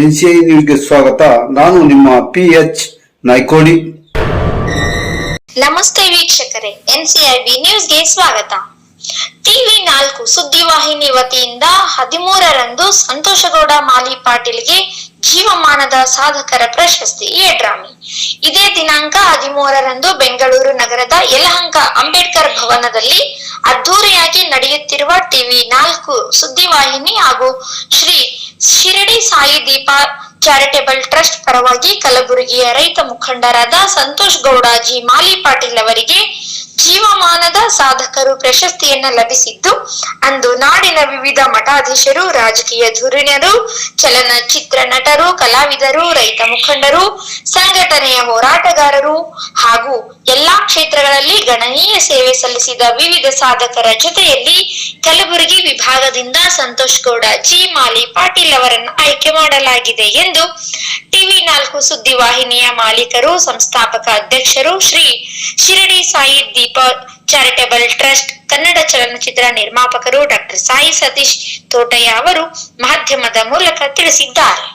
NCI ನ್ಯೂಸ್ಗೆ ಸ್ವಾಗತ. ನಾನು ನಿಮ್ಮ ಪಿ ಎಚ್ ನಾಯ್ಕೋಡಿ ನಮಸ್ತೆ ವೀಕ್ಷಕರೇ, ಎನ್ಸಿಐಬಿ ನ್ಯೂಸ್ಗೆ ಸ್ವಾಗತ. ಟಿವಿ ನಾಲ್ಕು ಸುದ್ದಿವಾಹಿನಿ ವತಿಯಿಂದ ಹದಿಮೂರರಂದು ಸಂತೋಷಗೌಡ ಮಾಲಿ ಪಾಟೀಲ್ಗೆ ಜೀವಮಾನದ ಸಾಧಕರ ಪ್ರಶಸ್ತಿ ಏಡ್ರಾಮಿ. ಇದೇ ದಿನಾಂಕ ಹದಿಮೂರರಂದು ಬೆಂಗಳೂರು ನಗರದ ಯಲಹಂಕ ಅಂಬೇಡ್ಕರ್ ಭವನದಲ್ಲಿ ಅದ್ದೂರಿಯಾಗಿ ನಡೆಯುತ್ತಿರುವ ಟಿವಿ ನಾಲ್ಕು ಸುದ್ದಿವಾಹಿನಿ ಹಾಗೂ ಶ್ರೀ ಶಿರಡಿ ಸಾಯಿ ದೀಪ ಚಾರಿಟೇಬಲ್ ಟ್ರಸ್ಟ್ ಪರವಾಗಿ ಕಲಬುರಗಿಯ ರೈತ ಮುಖಂಡರಾದ ಸಂತೋಷ್ ಗೌಡ, ಜಿ. ಮಾಲಿ ಪಾಟೀಲ್ ಅವರಿಗೆ ಜೀವಮಾನದ ಸಾಧಕರು ಪ್ರಶಸ್ತಿಯನ್ನ ಲಭಿಸಿದ್ದು, ಅಂದು ನಾಡಿನ ವಿವಿಧ ಮಠಾಧೀಶರು, ರಾಜಕೀಯ ಧುರೀಣರು, ಚಲನಚಿತ್ರ ನಟರು, ಕಲಾವಿದರು, ರೈತ ಮುಖಂಡರು, ಸಂಘಟನೆಯ ಹೋರಾಟಗಾರರು ಹಾಗೂ ಎಲ್ಲಾ ಕ್ಷೇತ್ರಗಳಲ್ಲಿ ಗಣನೀಯ ಸೇವೆ ಸಲ್ಲಿಸಿದ ವಿವಿಧ ಸಾಧಕರ ಜೊತೆಯಲ್ಲಿ ಕಲಬುರಗಿ ವಿಭಾಗದಿಂದ ಸಂತೋಷ್ ಗೌಡ, ಜಿ ಮಾಲಿ ಪಾಟೀಲ್ ಅವರನ್ನು ಆಯ್ಕೆ ಮಾಡಲಾಗಿದೆ ಎಂದು ಟಿವಿ ನಾಲ್ಕು ಸುದ್ದಿವಾಹಿನಿಯ ಮಾಲೀಕರು, ಸಂಸ್ಥಾಪಕ ಅಧ್ಯಕ್ಷರು ಶ್ರೀ ಶಿರಡಿ ಸಾಯಿ ದೀಪ ಚಾರಿಟೇಬಲ್ ಟ್ರಸ್ಟ್, ಕನ್ನಡ ಚಲನಚಿತ್ರ ನಿರ್ಮಾಪಕರು ಡಾಕ್ಟರ್ ಸಾಯಿ ಸತೀಶ್ ತೋಟಯ್ಯ ಅವರು ಮಾಧ್ಯಮದ ಮೂಲಕ ತಿಳಿಸಿದ್ದಾರೆ.